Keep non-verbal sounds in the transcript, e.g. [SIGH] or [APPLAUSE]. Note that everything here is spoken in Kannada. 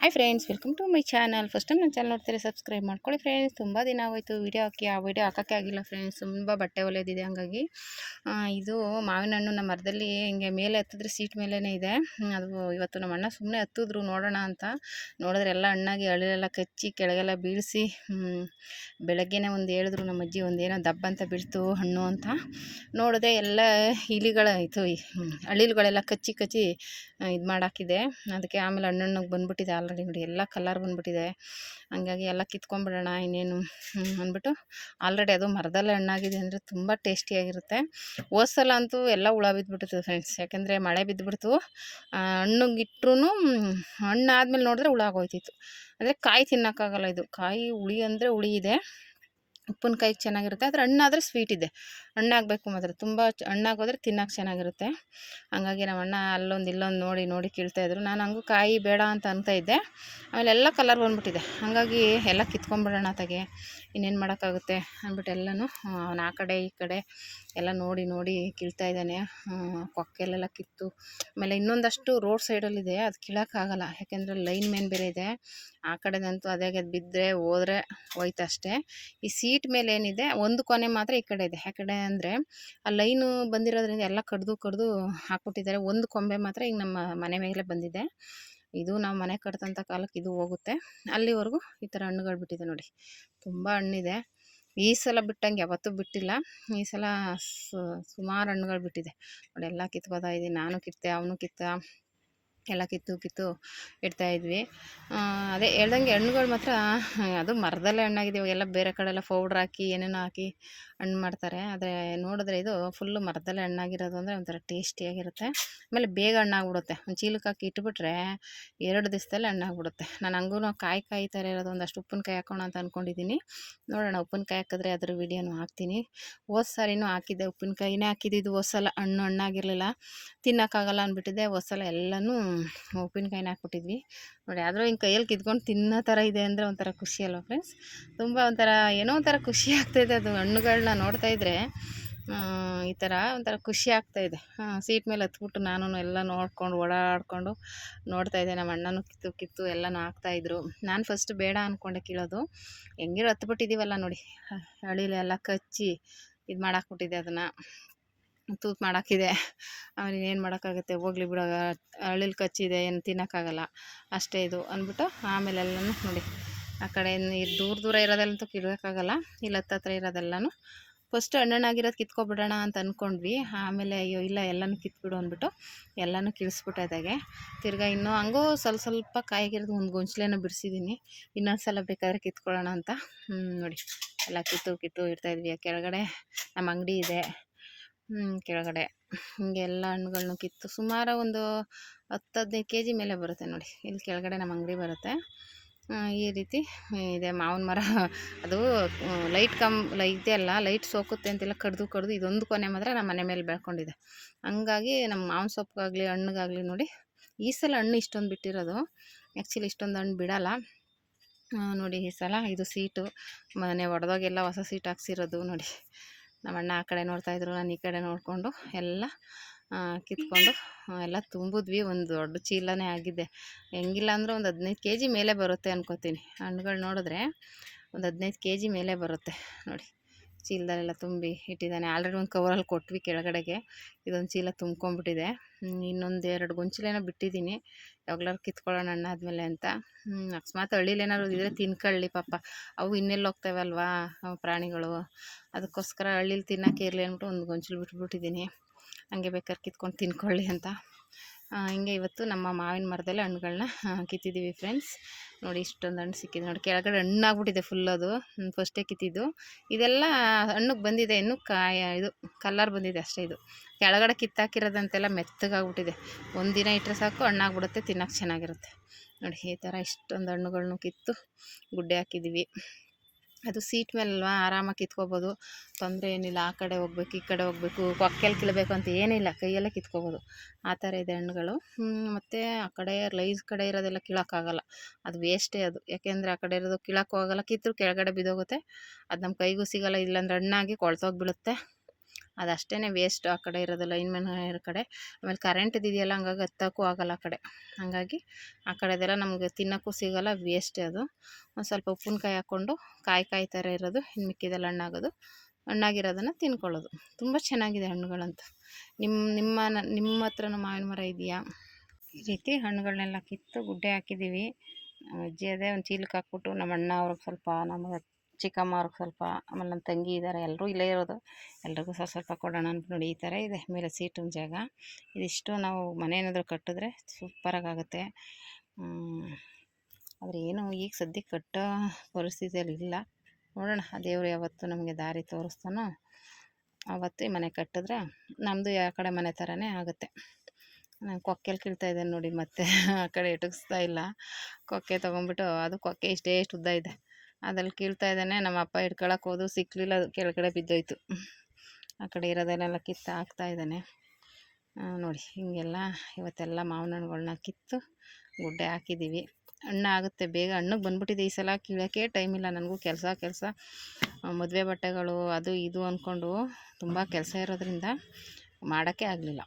Hi friends welcome to my channel first time ನನ್ನ ಚಾನಲ್ ನೋಡ್ತಾರೆ ಸಬ್ಸ್ಕ್ರೈಬ್ ಮಾಡ್ಕೊಳ್ಳಿ ಫ್ರೆಂಡ್ಸ್ ತುಂಬ ದಿನ ಆಗೋಯ್ತು ವೀಡಿಯೋ ಹಾಕಿ, ಆ ವೀಡಿಯೋ ಹಾಕೋಕ್ಕೆ ಆಗಿಲ್ಲ ಫ್ರೆಂಡ್ಸ್ ತುಂಬ ಬಟ್ಟೆ ಒಲೆದಿದೆ ಹಂಗಾಗಿ. ಇದು ಮಾವಿನ ಹಣ್ಣು ನಮ್ಮ ಮರದಲ್ಲಿ ಹಿಂಗೆ ಮೇಲೆ ಹತ್ತಿದ್ರೆ ಸೀಟ್ ಮೇಲೇ ಇದೆ. ಅದು ಇವತ್ತು ನಮ್ಮ ಅಣ್ಣ ಸುಮ್ಮನೆ ಹತ್ತಿದ್ರು, ನೋಡೋಣ ಅಂತ. ನೋಡಿದ್ರೆ ಎಲ್ಲ ಹಣ್ಣಾಗಿ ಅಳಿಲೆಲ್ಲ ಕಚ್ಚಿ, ಕೆಳಗೆಲ್ಲ ಬೀಳಿಸಿ ಬೆಳಗ್ಗೆನೇ ಒಂದು ಹೇಳಿದ್ರು ನಮ್ಮ ಅಜ್ಜಿ, ಒಂದೇನೋ ದಬ್ಬ ಅಂತ ಬೀಳ್ತು ಹಣ್ಣು ಅಂತ. ನೋಡಿದೆ ಎಲ್ಲ ಇಲಿಗಳಾಯಿತು ಅಳಿಲುಗಳೆಲ್ಲ ಕಚ್ಚಿ ಕಚ್ಚಿ ಇದು ಮಾಡಾಕಿದೆ ಅದಕ್ಕೆ ಆಮೇಲೆ ಹಣ್ಣಣ್ಣಗೆ ಬಂದ್ಬಿಟ್ಟಿದೆ ಆಲ್ರೆಡಿ ನೋಡಿ ಎಲ್ಲ ಕಲರ್ ಬಂದ್ಬಿಟ್ಟಿದೆ. ಹಂಗಾಗಿ ಎಲ್ಲ ಕಿತ್ಕೊಂಡ್ಬಿಡೋಣ ಇನ್ನೇನು ಅಂದ್ಬಿಟ್ಟು ಆಲ್ರೆಡಿ ಅದು ಮರದಲ್ಲೇ ಹಣ್ಣಾಗಿದೆ ಅಂದರೆ ತುಂಬ ಟೇಸ್ಟಿಯಾಗಿರುತ್ತೆ ಸಲ ಅಂತೂ ಎಲ್ಲ ಹುಳ ಬಿದ್ದುಬಿಟ್ಟಿತ್ತು ಫ್ರೆಂಡ್ಸ್ ಯಾಕೆಂದರೆ ಮಳೆ ಬಿದ್ದುಬಿಡ್ತು ಹಣ್ಣಿಗೆ ಇಟ್ರೂ ಹಣ್ಣು ಆದಮೇಲೆ ನೋಡಿದ್ರೆ ಹುಳ ಆಗೋಯ್ತಿತ್ತು. ಅಂದರೆ ಕಾಯಿ ತಿನ್ನೋಕ್ಕಾಗಲ್ಲ ಇದು. ಕಾಯಿ ಹುಳಿ ಅಂದರೆ ಹುಳಿ ಇದೆ. ಉಪ್ಪಿನಕಾಯಿ ಚೆನ್ನಾಗಿರುತ್ತೆ, ಆದರೆ ಹಣ್ಣಾದರೆ ಸ್ವೀಟ್ ಇದೆ. ಹಣ್ಣಾಗಬೇಕು ಮಾತ್ರ. ತುಂಬ ಹಣ್ಣಾಗೋದ್ರೆ ತಿನ್ನೋಕೆ ಚೆನ್ನಾಗಿರುತ್ತೆ. ಹಂಗಾಗಿ ನಮ್ಮ ಅಣ್ಣ ಅಲ್ಲೊಂದು ಇಲ್ಲೊಂದು ನೋಡಿ ನೋಡಿ ಕೀಳ್ತಾಯಿದ್ರು ನಾನು ಹಂಗೂ ಕಾಯಿ ಬೇಡ ಅಂತ ಅಂತ ಇದ್ದೆ. ಆಮೇಲೆ ಎಲ್ಲ ಕಲರ್ ಬಂದ್ಬಿಟ್ಟಿದೆ. ಹಾಗಾಗಿ ಎಲ್ಲ ಕಿತ್ಕೊಂಡ್ಬಿಡೋಣ ತಗೆ. ಇನ್ನೇನು ಮಾಡೋಕ್ಕಾಗುತ್ತೆ ಅಂದ್ಬಿಟ್ಟು ಎಲ್ಲನೂ ಅವ್ನು ಆ ಕಡೆ ಈ ಕಡೆ ಎಲ್ಲ ನೋಡಿ ನೋಡಿ ಕೀಳ್ತಾ ಇದ್ದಾನೆ. ಕೊಕ್ಕೆಲೆಲ್ಲ ಕಿತ್ತು. ಆಮೇಲೆ ಇನ್ನೊಂದಷ್ಟು ರೋಡ್ ಸೈಡಲ್ಲಿದೆ, ಅದು ಕೀಳೋಕ್ಕಾಗಲ್ಲ. ಯಾಕೆಂದರೆ ಲೈನ್ ಮೇನ್ ಬೇರೆ ಇದೆ. ಆ ಕಡೆದಂತೂ ಅದೇ ಅದು ಬಿದ್ದರೆ ಹೋದರೆ ಹೋಯ್ತಷ್ಟೇ ಈ ಸೀಟ್ ಮೇಲೆ ಏನಿದೆ, ಒಂದು ಕೊನೆ ಮಾತ್ರ ಈ ಕಡೆ ಇದೆ. ಯಾಕಡೆ ಅಂದರೆ ಆ ಲೈನು ಬಂದಿರೋದ್ರಿಂದ ಎಲ್ಲ ಕಡ್ದು ಕಡ್ದು ಹಾಕ್ಬಿಟ್ಟಿದ್ದಾರೆ. ಒಂದು ಕೊಂಬೆ ಮಾತ್ರ ಈಗ ನಮ್ಮ ಮನೆ ಮೇಲೆ ಬಂದಿದೆ. ಇದು ನಾವು ಮನೆ ಕಟ್ತಂಥ ಕಾಲಕ್ಕೆ ಇದು ಹೋಗುತ್ತೆ. ಅಲ್ಲಿವರೆಗೂ ಈ ಥರ ಹಣ್ಣುಗಳು ಬಿಟ್ಟಿದೆ ನೋಡಿ. ತುಂಬ ಹಣ್ಣಿದೆ. ಈ ಸಲ ಬಿಟ್ಟಂಗೆ ಯಾವತ್ತೂ ಬಿಟ್ಟಿಲ್ಲ. ಈ ಸಲ ಸುಮಾರು ಹಣ್ಣುಗಳು ಬಿಟ್ಟಿದೆ. ನೋಡಿ, ಎಲ್ಲ ಕಿತ್ಕೋತಾ ಇದ್ದೀನಿ ನಾನು ಕಿತ್ತೆ, ಅವನು ಕಿತ್ತ. ಎಲ್ಲ ಕಿತ್ತು ಕಿತ್ತು ಇಡ್ತಾ ಇದ್ವಿ. ಆ, ಅದೇ ಹೇಳ್ದಂಗೆ ಹಣ್ಣುಗಳು ಮಾತ್ರ ಅದು ಮರದಲ್ಲೇ ಹಣ್ಣಾಗಿದೆ. ಇವಾಗೆಲ್ಲ ಬೇರೆ ಕಡೆ ಎಲ್ಲ ಪೌಡ್ರ್ ಹಾಕಿ ಏನೇನೋ ಹಾಕಿ ಹಣ್ಣು ಮಾಡ್ತಾರೆ. ಆದರೆ ನೋಡಿದ್ರೆ ಇದು ಫುಲ್ಲು ಮರದಲ್ಲೇ ಹಣ್ಣಾಗಿರೋದು ಅಂದರೆ ಒಂಥರ ಟೇಸ್ಟಿಯಾಗಿರುತ್ತೆ ಆಮೇಲೆ ಬೇಗ ಹಣ್ಣಾಗ್ಬಿಡುತ್ತೆ. ಒಂದು ಚೀಲಕ್ಕೆ ಹಾಕಿ ಇಟ್ಬಿಟ್ರೆ ಎರಡು ದಿವಸದಲ್ಲಿ ಹಣ್ಣಾಗ್ಬಿಡುತ್ತೆ. ನಾನು ಹಂಗೂ ಕಾಯಿ ಕಾಯಿ ಥರ ಇರೋದು ಒಂದಷ್ಟು ಉಪ್ಪಿನಕಾಯಿ ಹಾಕೋಣ ಅಂತ ಅಂದ್ಕೊಂಡಿದ್ದೀನಿ ನೋಡೋಣ ಉಪ್ಪಿನಕಾಯಿ ಹಾಕಿದ್ರೆ ಅದ್ರ ವಿಡಿಯೋನು ಹಾಕ್ತೀನಿ. ಹೋದ ಸಾರಿನೂ ಹಾಕಿದ್ದೆ ಉಪ್ಪಿನಕಾಯಿನೇ ಹಾಕಿದ್ದು. ಇದು ಹೊಸಲ ಹಣ್ಣು ಹಣ್ಣಾಗಿರಲಿಲ್ಲ. ತಿನ್ನೋಕ್ಕಾಗಲ್ಲ ಅಂದ್ಬಿಟ್ಟಿದ್ದೆ ಹೊಸಲ ಸಲ ಎಲ್ಲನೂ ಉಪ್ಪಿನಕಾಯಿನ ಹಾಕ್ಬಿಟ್ಟಿದ್ವಿ ನೋಡಿ, ಆದರೂ ಹಿಂಗೆ ಕೈಯಲ್ಲಿ ಕಿತ್ಕೊಂಡು ತಿನ್ನೋ ಥರ ಇದೆ ಅಂದರೆ ಒಂಥರ ಖುಷಿ ಅಲ್ವಾ ಫ್ರೆಂಡ್ಸ್ ತುಂಬ ಒಂಥರ ಏನೋ ಒಂಥರ ಖುಷಿ ಆಗ್ತಾಯಿದೆ ಅದು ಹಣ್ಣುಗಳನ್ನ ನೋಡ್ತಾ ಇದ್ದರೆ ಈ ಥರ ಒಂಥರ ಖುಷಿ ಆಗ್ತಾಯಿದೆ ಸೀಟ್ ಮೇಲೆ ಹತ್ಬಿಟ್ಟು ನಾನು ಎಲ್ಲ ನೋಡ್ಕೊಂಡು, ಓಡಾಡ್ಕೊಂಡು ನೋಡ್ತಾ ಇದ್ದೆ. ನಮ್ಮ ಅಣ್ಣನೂ ಕಿತ್ತು ಕಿತ್ತು ಎಲ್ಲನೂ ಹಾಕ್ತಾಯಿದ್ರು ನಾನು ಫಸ್ಟ್ ಬೇಡ ಅಂದ್ಕೊಂಡೆ ಕೀಳೋದು. ಹೆಂಗಿರೋ ಹತ್ಬಿಟ್ಟಿದ್ದೀವಲ್ಲ ನೋಡಿ ಹಳಿಲೆಲ್ಲ ಕಚ್ಚಿ ಇದು ಮಾಡಾಕ್ಬಿಟ್ಟಿದೆ ಅದನ್ನು. ತೂತು ಮಾಡೋಕ್ಕಿದೆ ಆಮೇಲೆ ಏನು ಮಾಡೋಕ್ಕಾಗುತ್ತೆ ಹೋಗ್ಲಿ ಬಿಡೋ ಅಳಿಲ್ ಕಚ್ಚಿದೆ, ಏನು ತಿನ್ನೋಕ್ಕಾಗಲ್ಲ ಅಷ್ಟೇ ಇದು ಅಂದ್ಬಿಟ್ಟು ಆಮೇಲೆ ಎಲ್ಲನೂ ನೋಡಿ. ಆ ಕಡೆ ದೂರ ದೂರ ಇರೋದೆಲ್ಲಂತೂ ಕಿಡೋಕ್ಕಾಗಲ್ಲ ಇಲ್ಲ ಹತ್ತತ್ರ ಇರೋದೆಲ್ಲನೂ. ಫಸ್ಟ್ ಹಣ್ಣಣ್ಣಾಗಿರೋದು ಕಿತ್ಕೊಬಿಡೋಣ ಅಂತ ಅಂದ್ಕೊಂಡ್ವಿ ಆಮೇಲೆ ಅಯ್ಯೋ, ಇಲ್ಲ ಎಲ್ಲನೂ ಕಿತ್ಬಿಡು ಅಂದ್ಬಿಟ್ಟು ಎಲ್ಲನೂ ಕಿಳಿಸ್ಬಿಟ್ಟೆ ಅದಾಗೆ. ತಿರ್ಗಾ ಇನ್ನೂ ಹಂಗೂ ಸ್ವಲ್ಪ ಸ್ವಲ್ಪ ಕಾಯಿಗಿರೋದು ಒಂದು ಗೊಂಚಲೇನ ಬಿಡಿಸಿದ್ದೀನಿ ಇನ್ನೊಂದು ಸಲ ಬೇಕಾದ್ರೆ ಕಿತ್ಕೊಳ್ಳೋಣ ಅಂತ. ನೋಡಿ. ಎಲ್ಲ ಕಿತ್ತು ಕಿತ್ತು ಇಡ್ತಾಯಿದ್ವಿ ಕೆಳಗಡೆ ನಮ್ಮ ಅಂಗಡಿ ಇದೆ. ಕೆಳಗಡೆ. ಹಿಂಗೆ ಎಲ್ಲ ಹಣ್ಣುಗಳ್ನು ಕಿತ್ತು ಸುಮಾರು ಒಂದು ಹತ್ತು ಹದಿನೈದು ಕೆ ಜಿ ಮೇಲೆ ಬರುತ್ತೆ ನೋಡಿ. ಇಲ್ಲಿ ಕೆಳಗಡೆ ನಮ್ಮ ಅಂಗಡಿ ಬರುತ್ತೆ. ಈ ರೀತಿ ಇದೆ. ಮಾವಿನ ಮರ [LAUGHS] ಅದು ಲೈಟ್ ಕಮ್ ಇದೆ ಅಲ್ಲ, ಲೈಟ್ ಸೋಕುತ್ತೆ ಅಂತೆಲ್ಲ ಕಡ್ದು ಕಡ್ದು ಇದೊಂದು ಕೊನೆ ಮಾತ್ರ ನಮ್ಮ ಮನೆ ಮೇಲೆ ಬೆಳ್ಕೊಂಡಿದೆ. ಹಂಗಾಗಿ ನಮ್ಮ ಮಾವಿನ ಸೊಪ್ಪಿಗಾಗಲಿ ಹಣ್ಣಿಗಾಗಲಿ ನೋಡಿ, ಈ ಸಲ ಹಣ್ಣು ಇಷ್ಟೊಂದು ಬಿಟ್ಟಿರೋದು. ಆ್ಯಕ್ಚುಲಿ ಇಷ್ಟೊಂದು ಹಣ್ಣು ಬಿಡಲ್ಲ. ನೋಡಿ ಈ ಸಲ ಇದು ಸೀಟು ಮನೆ ಒಡೆದೋಗೆಲ್ಲ ಹೊಸ ಸೀಟ್ ಹಾಕ್ಸಿರೋದು ನೋಡಿ. ನಮ್ಮ ಅಣ್ಣ ಆ ಕಡೆ ನೋಡ್ತಾಯಿದ್ರು ನಾನು ಈ ಕಡೆ ನೋಡಿಕೊಂಡು ಎಲ್ಲ ಕಿತ್ಕೊಂಡು ಎಲ್ಲ ತುಂಬಿದ್ವಿ. ಒಂದು ದೊಡ್ಡ ಚೀಲನೇ ಆಗಿದೆ. ಹೆಂಗಿಲ್ಲ ಅಂದ್ರೆ ಒಂದು ಹದಿನೈದು ಕೆ ಜಿ ಮೇಲೆ ಬರುತ್ತೆ ಅನ್ಕೋತೀನಿ. ಹಣ್ಣುಗಳು ನೋಡಿದ್ರೆ ಒಂದು ಹದಿನೈದು ಕೆ ಜಿ ಮೇಲೆ ಬರುತ್ತೆ. ನೋಡಿ. ಚೀಲದಲ್ಲೆಲ್ಲ ತುಂಬಿ ಇಟ್ಟಿದ್ದಾನೆ. ಆಲ್ರೆಡಿ ಒಂದು ಕವರಲ್ಲಿ ಕೊಟ್ವಿ ಕೆಳಗಡೆಗೆ. ಇದೊಂದು ಚೀಲ ತುಂಬ್ಕೊಂಬಿಟ್ಟಿದೆ ಇನ್ನೊಂದು ಎರಡು ಗೊಂಚಲೇನೋ ಬಿಟ್ಟಿದ್ದೀನಿ. ಯಾವಾಗ್ಲಾರು ಕಿತ್ಕೊಳ್ಳೋಣ ಅಣ್ಣ ಆದಮೇಲೆ ಅಂತ ಅಕಸ್ಮಾತ್ ಹಳ್ಳಿಲಿ ಏನಾದ್ರು ಇದ್ದರೆ ತಿನ್ಕೊಳ್ಳಿ ಪಾಪ. ಅವು ಇನ್ನೆಲ್ಲಿ ಹೋಗ್ತಾವಲ್ವಾ ಪ್ರಾಣಿಗಳು. ಅದಕ್ಕೋಸ್ಕರ ಹಳ್ಳಿಲಿ ತಿನ್ನೋಕೆ ಇರಲಿ ಅಂದ್ಬಿಟ್ಟು ಒಂದು ಗೊಂಚಲು ಬಿಟ್ಬಿಟ್ಟಿದ್ದೀನಿ. ಹಂಗೆ ಬೇಕಾದ್ರೆ ಕಿತ್ಕೊಂಡು ತಿನ್ಕೊಳ್ಳಿ ಅಂತ. ಹಿಂಗೆ ಇವತ್ತು ನಮ್ಮ ಮಾವಿನ ಮರದಲ್ಲಿ ಹಣ್ಣುಗಳನ್ನ ಕಿತ್ತಿದ್ದೀವಿ ಫ್ರೆಂಡ್ಸ್ ನೋಡಿ ಇಷ್ಟೊಂದು ಹಣ್ಣು ಸಿಕ್ಕಿದೆ. ನೋಡಿ ಕೆಳಗಡೆ ಹಣ್ಣಾಗ್ಬಿಟ್ಟಿದೆ ಫುಲ್ ಅದು. ಫಸ್ಟೇ ಕಿತ್ತಿದ್ದು. ಇದೆಲ್ಲ ಹಣ್ಣುಗೆ ಬಂದಿದೆ. ಇನ್ನು ಕಾಯ, ಇದು ಕಲ್ಲರ್ ಬಂದಿದೆ ಅಷ್ಟೇ ಇದು. ಕೆಳಗಡೆ ಕಿತ್ತಾಕಿರೋದಂತೆಲ್ಲ ಮೆತ್ತಗಾಗ್ಬಿಟ್ಟಿದೆ. ಒಂದಿನ ಇಟ್ಟರೆ ಸಾಕು, ಹಣ್ಣಾಗ್ಬಿಡುತ್ತೆ, ತಿನ್ನೋಕೆ ಚೆನ್ನಾಗಿರುತ್ತೆ. ನೋಡಿ ಈ ಥರ ಇಷ್ಟೊಂದು ಹಣ್ಣುಗಳ್ನು ಕಿತ್ತು ಗುಡ್ಡೆ ಹಾಕಿದ್ದೀವಿ. ಅದು ಸೀಟ್ ಮೇಲಲ್ವಾ? ಆರಾಮಾಗಿ ಕಿತ್ಕೋಬೋದು. ತೊಂದರೆ ಏನಿಲ್ಲ. ಆ ಕಡೆ ಹೋಗ್ಬೇಕು, ಈ ಕಡೆ ಹೋಗ್ಬೇಕು ಕೊಕ್ಕೆಲ್ಲಿ ಕೀಳಬೇಕು ಅಂತ ಏನಿಲ್ಲ ಕೈಯಲ್ಲೇ ಕಿತ್ಕೋಬೋದು. ಆ ಥರ ಇದೆ ಹಣ್ಣುಗಳು. ಮತ್ತು ಆ ಕಡೆ ಲೈಸ್ ಕಡೆ ಇರೋದೆಲ್ಲ ಕೀಳೋಕ್ಕಾಗಲ್ಲ. ಅದು ವೇಸ್ಟೇ ಅದು. ಯಾಕೆಂದರೆ ಆ ಕಡೆ ಇರೋದು ಕೀಳೋಕ್ಕೂ ಆಗಲ್ಲ. ಕಿತ್ತರೂ ಕೆಳಗಡೆ ಬಿದ್ದೋಗುತ್ತೆ. ಅದು ನಮ್ಮ ಕೈಗೂ ಸಿಗಲ್ಲ. ಇಲ್ಲಾಂದ್ರೆ ಹಣ್ಣಾಗಿ ಕೊಳ್ತೋಗ್ಬಿಡುತ್ತೆ. ಅದಷ್ಟೇ ವೇಸ್ಟ್ ಆ ಕಡೆ ಇರೋದು ಲೈನ್ ಮ್ಯಾನ್ ಕಡೆ. ಆಮೇಲೆ ಕರೆಂಟ್ ಇದೆಯಲ್ಲ, ಹಂಗಾಗಿ ಹತ್ತಕ್ಕೂ ಆಗಲ್ಲ ಆ ಕಡೆ. ಹಾಗಾಗಿ ಆ ಕಡೆದೆಲ್ಲ ನಮಗೆ ತಿನ್ನೋಕ್ಕೂ ಸಿಗೋಲ್ಲ ವೇಸ್ಟೇ ಅದು. ಒಂದು ಸ್ವಲ್ಪ ಉಪ್ಪಿನಕಾಯಿ ಹಾಕ್ಕೊಂಡು ಕಾಯಿ ಕಾಯಿ ಥರ ಇರೋದು ಇನ್ನು ಮಿಕ್ಕಿದೆಲ್ಲ ಹಣ್ಣಾಗೋದು. ಹಣ್ಣಾಗಿರೋದನ್ನು ತಿನ್ಕೊಳ್ಳೋದು. ತುಂಬ ಚೆನ್ನಾಗಿದೆ ಹಣ್ಣುಗಳಂತೂ. ನಿಮ್ಮ ನಿಮ್ಮ ನಿಮ್ಮ ಹತ್ರನೂ ಮಾವಿನ ಮರ ಇದೆಯಾ? ಈ ರೀತಿ ಹಣ್ಣುಗಳನ್ನೆಲ್ಲ ಕಿತ್ತು ಗುಡ್ಡೆ ಹಾಕಿದ್ದೀವಿ. ನಮ್ಮ ಅಜ್ಜಿ ಅದೇ ಒಂದು ಚೀಲಕ್ಕೆ ಹಾಕ್ಬಿಟ್ಟು ನಮ್ಮ ಅಣ್ಣ ಅವ್ರಿಗೆ ಸ್ವಲ್ಪ ನಮ್ಮ ಚಿಕ್ಕಮ್ಮ ಅವ್ರಿಗೆ ಸ್ವಲ್ಪ, ಆಮೇಲೆ ನನ್ನ ತಂಗಿ ಇದ್ದಾರೆ ಎಲ್ಲರೂ ಇಲ್ಲೇ ಇರೋದು. ಎಲ್ರಿಗೂ ಸ್ವಲ್ಪ ಸ್ವಲ್ಪ ಕೊಡೋಣ ಅಂತ ನೋಡಿ ಈ ಥರ ಇದೆ, ಮೇಲೆ ಸೀಟಿನ ಜಾಗ. ಇದಿಷ್ಟು ನಾವು ಮನೆ ಏನಾದರೂ ಕಟ್ಟಿದ್ರೆ ಸೂಪರಾಗಿ ಆಗುತ್ತೆ ಆದರೆ ಏನು ಈಗ ಸದ್ಯಕ್ಕೆ ಕಟ್ಟೋ ಪರಿಸ್ಥಿತಿಯಲ್ಲಿ ಇಲ್ಲ. ನೋಡೋಣ ಆ ದೇವ್ರು ಯಾವತ್ತು ನಮಗೆ ದಾರಿ ತೋರಿಸ್ತಾನೋ ಆವತ್ತು ಈ ಮನೆ ಕಟ್ಟಿದ್ರೆ ನಮ್ಮದು ಯಾವ ಕಡೆ ಮನೆ ಥರನೇ ಆಗುತ್ತೆ. ನಾನು ಕೊಕ್ಕೆಲಿ ಕೀಳ್ತಾ ಇದ್ದೇನೆ ನೋಡಿ ಮತ್ತೆ, ಆ ಕಡೆ ಎಟುಕಿಸ್ತಾ ಇಲ್ಲ. ಕೊಕ್ಕೆ ತೊಗೊಂಬಿಟ್ಟು, ಅದು ಕೊಕ್ಕೆ ಇಷ್ಟೇ, ಇಷ್ಟು ಉದ್ದ ಇದೆ. ಅದ್ರಲ್ಲಿ ಕೀಳ್ತಾ ಇದ್ದಾನೆ, ನಮ್ಮ ಅಪ್ಪ ಹಿಡ್ಕೊಳಕ್ಕೆ ಹೋದು ಸಿಕ್ಕಲಿಲ್ಲ ಅದು ಕೆಳಗಡೆ ಬಿದ್ದೋಯ್ತು. ಆ ಕಡೆ ಇರೋದನ್ನೆಲ್ಲ ಕಿತ್ತು ಹಾಕ್ತಾ ಇದ್ದಾನೆ. ನೋಡಿ, ಹೀಗೆಲ್ಲ ಇವತ್ತೆಲ್ಲ ಮಾವಿನ ಹಣ್ಣುಗಳನ್ನ ಕಿತ್ತು ಗುಡ್ಡೆ ಹಾಕಿದ್ದೀವಿ. ಹಣ್ಣು ಆಗುತ್ತೆ, ಬೇಗ ಹಣ್ಣಿಗೆ ಬಂದ್ಬಿಟ್ಟಿದೆ ಈ ಸಲ ಕೀಳೋಕ್ಕೆ ಟೈಮ್ ಇಲ್ಲ ನನಗೂ, ಕೆಲಸ ಕೆಲಸ. ಮದುವೆ ಬಟ್ಟೆಗಳು, ಅದು, ಇದು ಅಂದ್ಕೊಂಡು ತುಂಬ ಕೆಲಸ ಇರೋದ್ರಿಂದ ಮಾಡೋಕ್ಕೆ ಆಗಲಿಲ್ಲ.